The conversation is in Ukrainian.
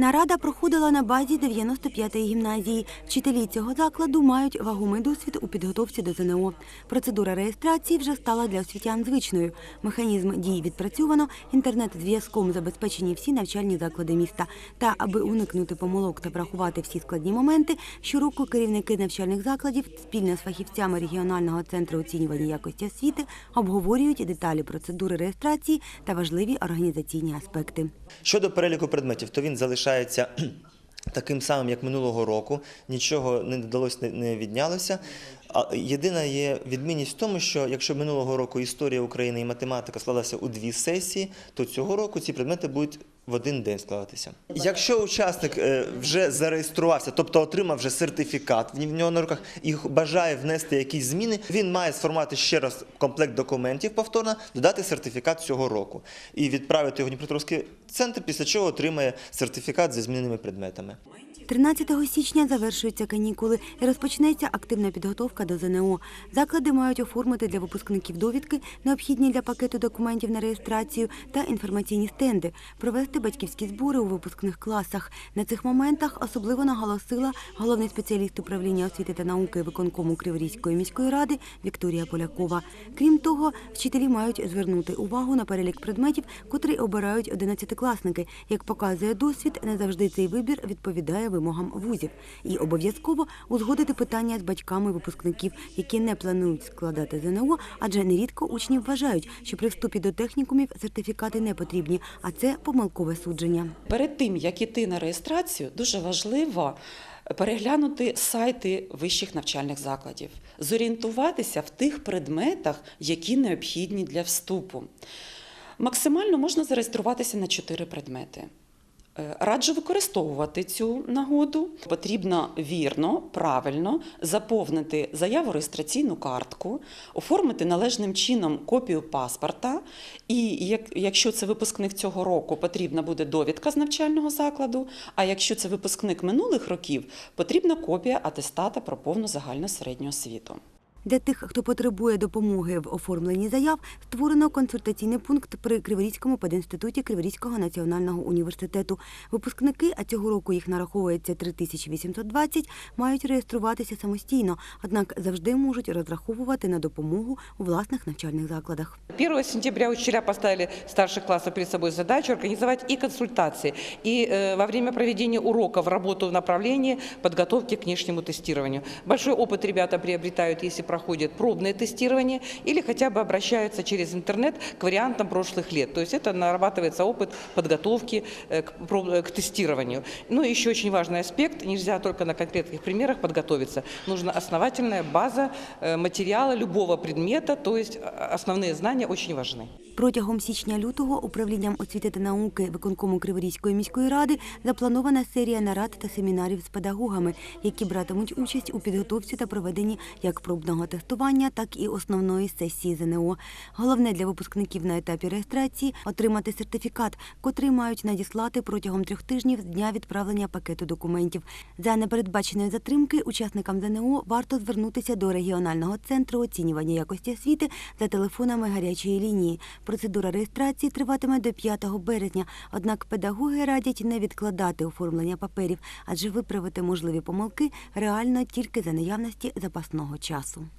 Нарада проходила на базі 95-ї гімназії. Вчителі цього закладу мають вагомий досвід у підготовці до ЗНО. Процедура реєстрації вже стала для освітян звичною. Механізм дій відпрацьовано, інтернет-зв'язком забезпечені всі навчальні заклади міста. Та аби уникнути помилок та врахувати всі складні моменти, щороку керівники навчальних закладів спільно з фахівцями регіонального центру оцінювання якості освіти обговорюють деталі процедури реєстрації та важливі організаційні аспекти. Щодо переліку предметів, то він залишається таким самим, як минулого року. Нічого не додалося, не- віднялося. А єдина є відмінність в тому, що якщо минулого року історія України і математика складалася у дві сесії, то цього року ці предмети будуть в один день складатися. Якщо учасник е, вже зареєструвався, тобто отримав вже сертифікат, в нього на руках і бажає внести якісь зміни, він має сформувати ще раз комплект документів повторно, додати сертифікат цього року і відправити його в Дніпропетровський центр, після чого отримає сертифікат зі зміненими предметами. 13 січня завершуються канікули і розпочнеться активна підготовка до ЗНО. Заклади мають оформити для випускників довідки, необхідні для пакету документів на реєстрацію та інформаційні стенди, провести батьківські збори у випускних класах. На цих моментах особливо наголосила головний спеціаліст управління освіти та науки виконкому Криворізької міської ради Вікторія Полякова. Крім того, вчителі мають звернути увагу на перелік предметів, котрий обирають одинадцятикласники. Як показує досвід, не завжди цей вибір відповідає вимогам вузів. І обов'язково узгодити питання з батьками випускників, які не планують складати ЗНО, адже нерідко учні вважають, що при вступі до технікумів сертифікати не потрібні, а це помилкове судження. Перед тим як іти на реєстрацію, дуже важливо переглянути сайти вищих навчальних закладів, зорієнтуватися в тих предметах, які необхідні для вступу. Максимально можна зареєструватися на чотири предмети. Е, Раджу використовувати цю нагоду. Потрібно вірно, правильно заповнити заяву реєстраційну картку, оформити належним чином копію паспорта. І якщо це випускник цього року, потрібна буде довідка з навчального закладу. А якщо це випускник минулих років, потрібна копія атестата про повну загальну середню освіту. Для тих, хто потребує допомоги в оформленні заяв, створено консультаційний пункт при Криворізькому пединституті Криворізького національного університету. Випускники, а цього року їх нараховується 3820, мають реєструватися самостійно, однак завжди можуть розраховувати на допомогу у власних навчальних закладах. 1 сентября учителя поставили старших классов перед собой задачу организовать и консультации, и э, во время проведения уроков работу в направлении подготовки к внешнему тестированию. Большой опыт ребята приобретают, если проходят пробное тестирование или хотя бы обращаются через интернет к вариантам прошлых лет. То есть это нарабатывается опыт подготовки э, к, проб- э, к тестированию. Ну и еще очень важный аспект, нельзя только на конкретных примерах подготовиться. Нужна основательная база э, материала любого предмета, то есть э, основные знания очень важны. Протягом січня-лютого управлінням освіти та науки виконкому Криворізької міської ради запланована серія нарад та семінарів з педагогами, які братимуть участь у підготовці та проведенні як пробного тестування, так і основної сесії ЗНО. Головне для випускників на етапі реєстрації отримати сертифікат, котрий мають надіслати протягом трьох тижнів з дня відправлення пакету документів. За непередбаченої затримки учасникам ЗНО варто звернутися до регіонального центру оцінювання якості освіти за телефонами гарячої лінії. Процедура реєстрації триватиме до 5 березня. Однак педагоги радять не відкладати оформлення паперів, адже виправити можливі помилки реально тільки за наявності запасного часу.